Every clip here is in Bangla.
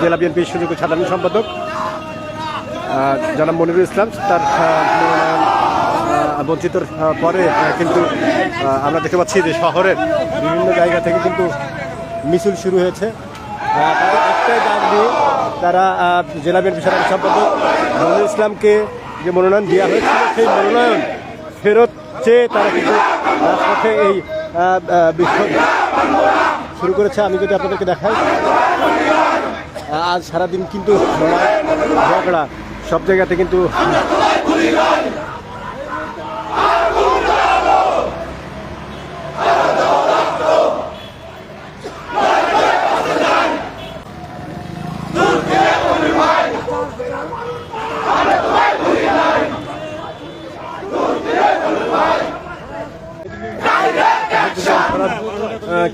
জেলা বিএনপির সুযোগ্য সাধারণ সম্পাদক জনাব মনিরুল ইসলাম তার বঞ্চিতর পরে কিন্তু আমরা দেখতে পাচ্ছি যে শহরের বিভিন্ন জায়গা থেকে কিন্তু মিছিল শুরু হয়েছে। আহ, একটাই দাবি দিয়ে তারা জেলা বিএনপি সাধারণ সম্পাদক মনিরুল ইসলামকে যে মনোনয়ন দেওয়া হয়েছিল সেই মনোনয়ন ফেরত চেয়ে তারা কিন্তু রাজপথে এই বিক্ষোভ শুরু করেছে। আমি যদি আপনাদেরকে দেখাই। আজ সারাদিন কিন্তু ঝগড়া সব জায়গাতে কিন্তু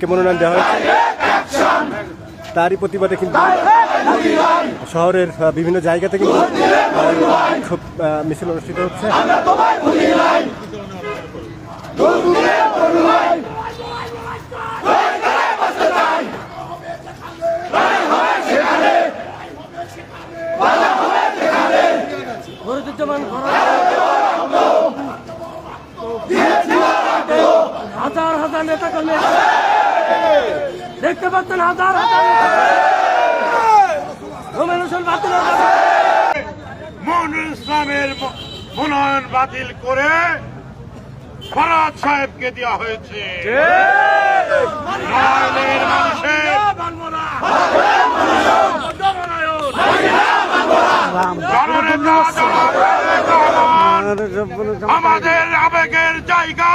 কেমন মনোনয়ন দেওয়া হয়েছে? তারই প্রতিবাদে কিন্তু শহরের বিভিন্ন জায়গা থেকে খুব মিছিল অনুষ্ঠিত হচ্ছে। হাজার হাজার নেতা কর্মী দেখতে পাচ্ছেন হাজার হাজার রোমেন হোসেন বাতিল মনুল ইসলামের মনোনয়ন বাতিল করে ফরাদ সাহেবকে দেওয়া হয়েছে। আমাদের আবেগের জায়গা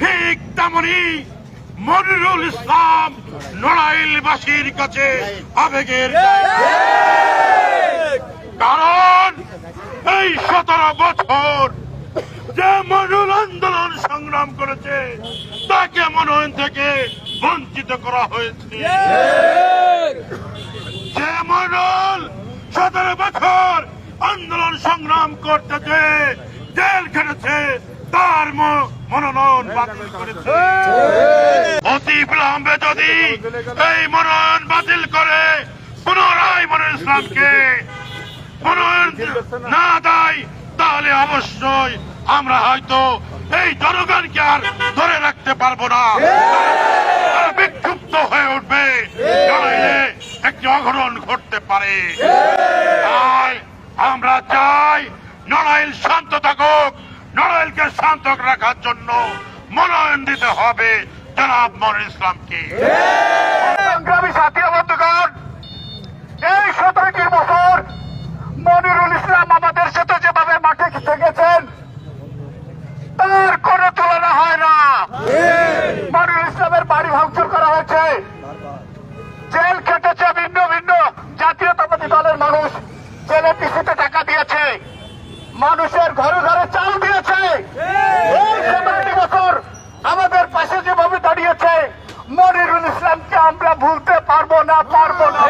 ঠিক তেমনি মনিরুল ইসলাম নড়াইলবাসীর কাছে আবেগের কারণ এই সতেরো বছর যে মনুল আন্দোলন সংগ্রাম করেছে তাকে মনোনয়ন থেকে বঞ্চিত করা হয়েছে। যে মনুল সতেরো বছর আন্দোলন সংগ্রাম করতেছে জেল খেটেছে তার মনোনয়ন বাতিল করেছে। যদি এই মনোনয়ন বাতিল করে, পুনরায় মনুল ইসলামকে মনোনয়ন না দেয়, তাহলে অবশ্যই আমরা হয়তো এই জনগণকে আর ধরে রাখতে পারব না। বিক্ষুব্ধ হয়ে উঠবে একটি অঘটন ঘটতে পারে। আমরা চাই নড়াইল শান্ত থাকুক, নড়াইলকে শান্ত রাখার জন্য মনোনয়ন দিতে হবে। আমাদের তার কোনো তুলনা হয় না। মনিরুল ইসলামের বাড়ি ভাঙচুর করা হয়েছে। জেল খেটেছে ভিন্ন ভিন্ন জাতীয়তাবাদী দলের মানুষ। জেলে পিসিতে টাকা দিয়েছে। মানুষের ঘরে ঘরে চাল দিয়েছে এই সতেরোটি বছর আমাদের পাশে যেভাবে দাঁড়িয়েছে মনিরুল ইসলামকে আমরা ভুলতে পারব না পারব না।